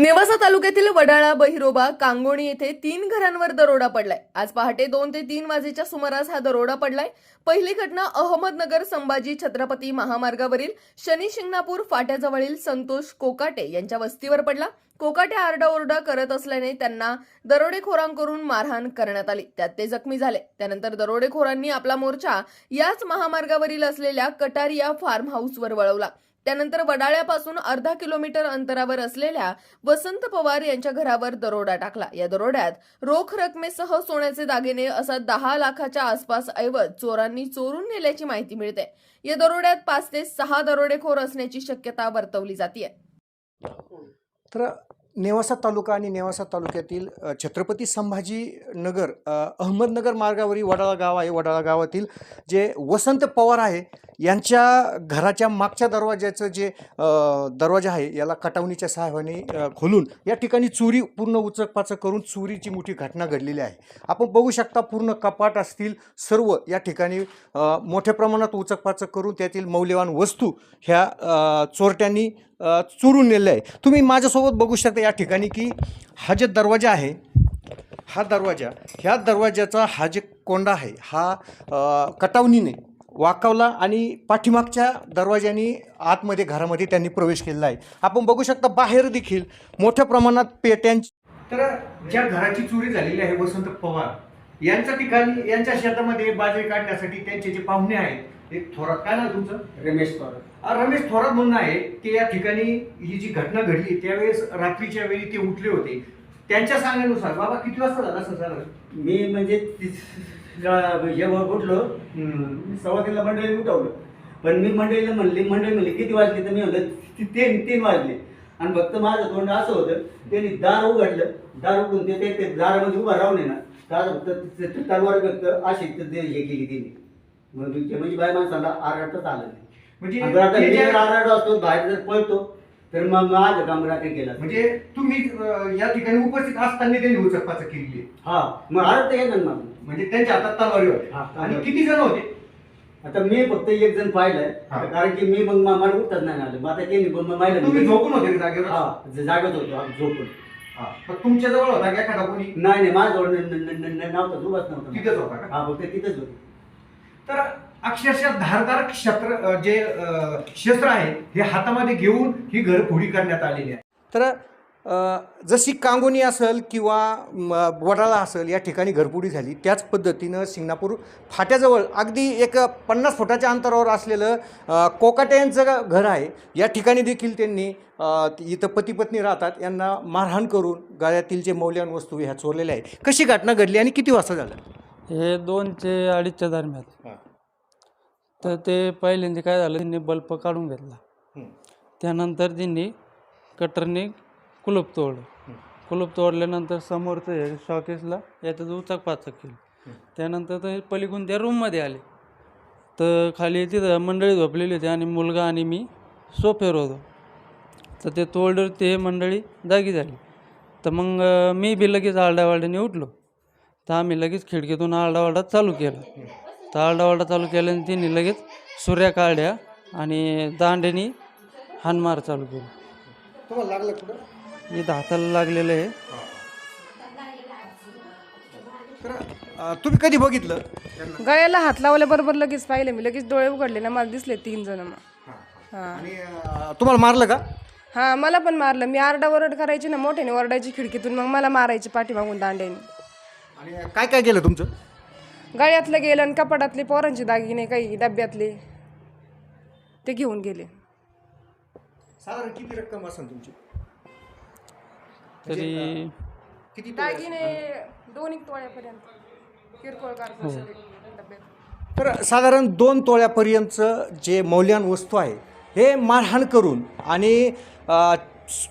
नेवासा तालुक्यातील वडाळा बहिरोबा कांगोणी येथे तीन घरांवर दरोडा पडलाय. आज पहाटे दोन ते तीन वाजेच्या सुमारास हा दरोडा पडलाय. पहिली घटना अहमदनगर संभाजी छत्रपती महामार्गावरील शनी शिंगणापूर फाट्याजवळील संतोष कोकाटे यांच्या वस्तीवर पडला. कोकाटे आरडाओरडा करत असल्याने त्यांना दरोडेखोरांकडून मारहाण करण्यात आली. त्यात ते जखमी झाले. त्यानंतर दरोडेखोरांनी आपला मोर्चा याच महामार्गावरील असलेल्या कटारिया फार्म हाऊसवर वळवला. त्यानंतर वडाळ्यापासून अर्धा किलोमीटर अंतरावर असलेल्या वसंत पवार यांच्या घरावर दरोडा टाकला. या दरोड्यात रोख रकमेसह सोन्याचे दागिने असा दहा लाखाच्या आसपास ऐवज चोरांनी चोरून नेल्याची माहिती मिळते. या दरोड्यात पाच ते सहा दरोडेखोर असण्याची शक्यता वर्तवली जाते तर नेवासा तालुका आणि नेवासा तालुक्यातील छत्रपती संभाजी नगर अहमदनगर मार्गावरील वडाळा गाव आहे. वडाळा गावातील जे वसंत पवार आहे यांच्या घराच्या मागच्या दरवाज्याचं जे दरवाजा आहे याला कटावणीच्या सहाय्याने खोलून या ठिकाणी चोरी पूर्ण उचकपाचक करून चोरीची मोठी घटना घडलेली आहे. आपण बघू शकता पूर्ण कपाट असतील सर्व या ठिकाणी मोठ्या प्रमाणात उचकपाचक करून त्यातील मौल्यवान वस्तू ह्या चोरट्यांनी चोरून नेल्या आहे तुम्ही माझ्यासोबत बघू शकता या ठिकाणी की हा जे दरवाजा आहे हा दरवाजा ह्या दरवाजाचा हा जे कोंडा आहे हा कटावणीने वाकवला आणि पाठीमागच्या दरवाजाने आतमध्ये घरामध्ये त्यांनी प्रवेश केलेला आहे. आपण बघू शकता बाहेर देखील मोठ्या प्रमाणात पेट्यांची तर ज्या घराची चोरी झालेली आहे वसंत पवार यांच्या ठिकाणी यांच्या शेतामध्ये बाजरी काढण्यासाठी त्यांचे जे पाहुणे आहेत एक थोरात काय ना तुमचं? रमेश आ, रमेश थोरात म्हणणं आहे की या ठिकाणी ही जी घटना घडली त्यावेळेस रात्रीच्या वेळी ते उठले होते. त्यांच्या सांगण्यानुसार बाबा किती वाजता झाला असं झालं मी म्हणजे जेव्हा उठलो सव्वा तीनला मंडळी उठवलं. पण मी मंडळीला म्हणले मंडळी म्हणली किती वाजले? तर मी म्हणलं "ती- तीन तीन वाजले. आणि फक्त माझं तोंड असं होतं त्यांनी दार उघडलं. दार उघडून ते ते- दारामध्ये उभा राहून ना दार फक्त तलवार फक्त अशी हे केली त्यांनी मग ते म्हणजे बाय माणसाला आरडताच आलं नाही. म्हणजे आरडा असतो बाहेर जर पळतो तर मग रात्री केलं. असतं. म्हणजे तुम्ही अ, या ठिकाणी उपस्थित असताना त्यांनी उचकपाचक केलेली आहे. हा मग आरडता येणार ना. म्हणजे त्यांच्या हातात तलवारी होती. हा, आणि. किती जण होते? आता मी फक्त एक जण पाहिलंय. हा. आता कारण की मी मग मा- मला उठतात नाही आलं. मग आता ते मी- मग माहिलं तुम्ही झोपून होते का जागेवर? हा ज- जागत होतो आम्ही झोपून. हा. मग तुमच्या जवळ होता का एखादा कोणी? नाही नाही माझ्याजवळ न- न- न- न- न- नव्हतं उभाच नव्हतं. तिथेच होता का? हा फक्त तिथंच होतो. तर अक्षरशः धारदार क्षत्र जे शस्त्र आहे हे हातामध्ये घेऊन ही घरफोडी करण्यात आलेली आहे तर जशी कांगोनी असेल किंवा वडाळा असेल या ठिकाणी घरफोडी झाली त्याच पद्धतीनं सिंगणापूर फाट्याजवळ अगदी एक पन्नास फुटाच्या अंतरावर असलेलं अ, कोकाटे यांचं घर आहे या ठिकाणी देखील त्यांनी इथं पती पत्नी राहतात यांना मारहाण करून गळ्यातील जे मौल्यवान वस्तू ह्या चोरलेल्या आहे कशी घटना घडली आणि किती वाजता झालं? हे दोनचे अडीचच्या दरम्यान. तर ते पहिल्यांदा काय झालं त्यांनी बल्ब काढून घेतला. त्यानंतर त्यांनी कटरने कुलूप तोडलं. कुलूप तोडल्यानंतर समोरचं हे शॉकेसला याच्यात उचक पाचक केलं. त्यानंतर ते पलीकडून त्या रूममध्ये आले. तर खाली तिथं मंडळी झोपलेली होती आणि मुलगा आणि मी सोफ्यावर होतो. तर ते तोडलं ते मंडळी जागी झाली. तर मग मी बी लगेच आरडावारड्याने उठलो. तर आम्ही लगेच खिडकीतून आरडावारडा चालू केला. तर आरडावारडा चालू केल्याने तिने लगेच सुऱ्या काढल्या आणि दांड्याने हानमार चालू केली. तुम्हाला लागलं कुठं? इथं हाताला लागलेलं आहे. तर अ, तुम्ही कधी बघितलं? गळ्याला हात लावल्याबरोबर लगेच पाहिलं मी. लगेच डोळे उघडले ना मला दिसले तीन जण मग. हा. आणि अ, तुम्हाला मारलं का? हा मला पण मारलं. मी आरडाओरड करायची ना मोठ्याने ओरडायची खिडकीतून मग मला मारायची पाठीमागून दांड्याने आणि काय काय केलं तुमचं? गळ्यातलं गेलं आणि कपाटातले पोरांचे दागिने काही डब्यातले. ते घेऊन गेले. साधारण किती रक्कम असेल तुमची? तरी किती दागिने दोन एक तोळ्यापर्यंत. किरकोळ सगळे डब्यात. तर साधारण दोन तोळ्यापर्यंतचं जे मौल्यवान वस्तू आहे हे मारहाण करून आणि अ,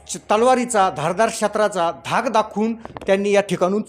च- तलवारीचा धारदार शस्त्राचा धाक दाखवून त्यांनी या ठिकाणून